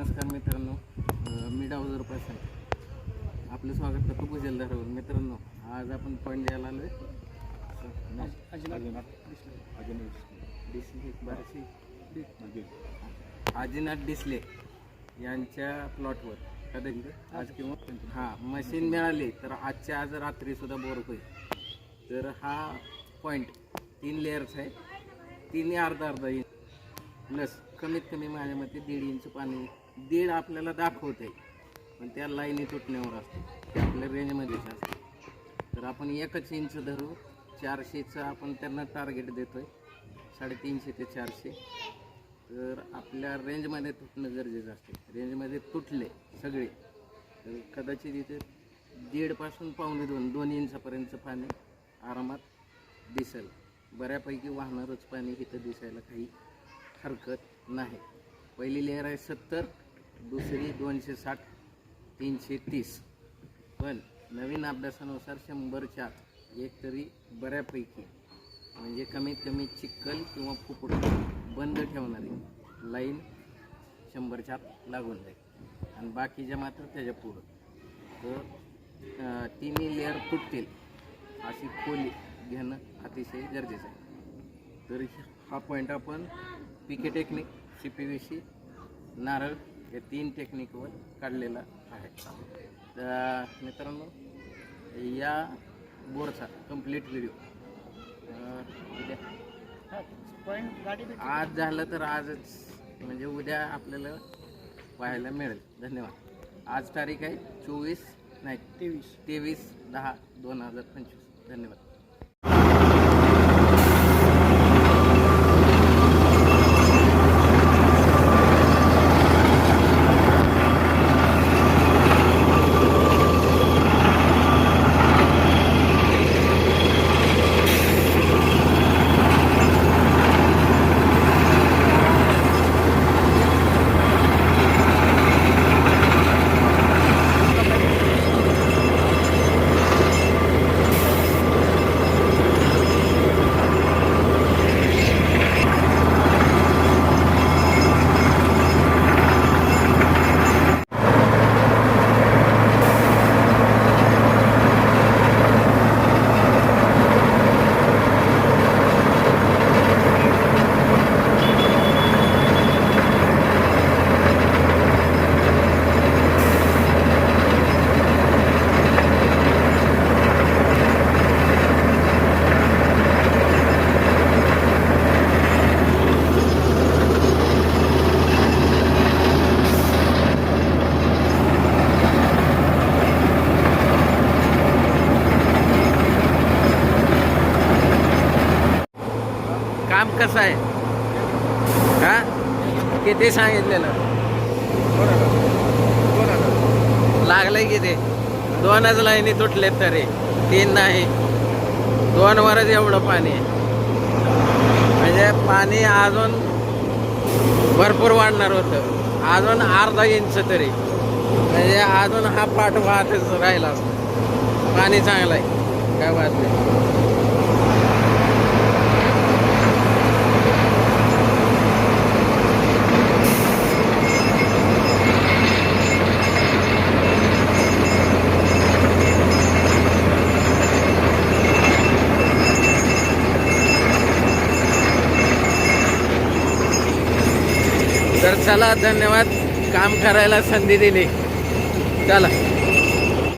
नमस्कार मित्रांनो मी डावजरपासून आपलं स्वागत करतो भुजलधारावर मित्रांनो आज आपण पॉईंट द्यायला आलो डिस्ले बारशे आजीनाथ डिस्ले यांच्या प्लॉटवर कदाचित आज किंवा हां मशीन मिळाली तर आजच्या आज रात्री सुद्धा बोर होईल. तर हा पॉईंट तीन लेअर्स आहे. तिन्ही अर्धा अर्धा इंच प्लस कमीत कमी माझ्या मते दीड इंच पाणी दीड आपल्याला दाखवते पण त्या लाईनी तुटण्यावर असते. ते आपल्या रेंजमध्येच असते. तर आपण एकच इंच धरू चारशेचं आपण त्यांना टार्गेट देतोय. साडेतीनशे ते चारशे. तर आपल्या रेंजमध्ये तुटणं गरजेचं असते. रेंजमध्ये तुटले सगळे तर कदाचित इथे दीडपासून पावणे दोन दोन इंचापर्यंतचं पाणी आरामात दिसेल. बऱ्यापैकी वाहणारच पाणी इथं दिसायला काही हरकत नाही. पहिली लेअर आहे सत्तर दुसरी दोनशे साठ तीनशे तीस. पण नवीन अभ्यासानुसार शंभरच्या एक तरी बऱ्यापैकी म्हणजे कमीत कमी चिखल किंवा फुफुट बंद ठेवणारी लाईन शंभरच्या आत लागून जाईल. आणि बाकीच्या मात्र त्याच्या पुढं. तर तिन्ही लेअर फुटतील अशी खोली घेणं अतिशय गरजेचं आहे. तर हा पॉईंट आपण पिके technique C P V C नारळ या तीन टेक्निकवर काढलेला आहे. तर मित्रांनो या बोर्डचा कंप्लीट व्हिडिओ उद्या. आज झालं तर आजच म्हणजे उद्या आपल्याला पाहायला मिळेल. धन्यवाद. आज तारीख आहे चोवीस नाही तेवीस. तेवीस दहा दोन हजार पंचवीस. धन्यवाद. काम कसं आहे? हा? किती सांगितलेलं? लागलंय किती? दोनच लाईनी तुटलेत तरी. तीन नाही. दोन वरच एवढं पाणी आहे. म्हणजे पाणी अजून भरपूर वाढणार होतं. अजून अर्धा इंच तरी. म्हणजे अजून हा पाठ वाहतच राहिला. पाणी चांगलं आहे. काय बात नाही तर चला धन्यवाद. काम करायला संधी दिली. चला.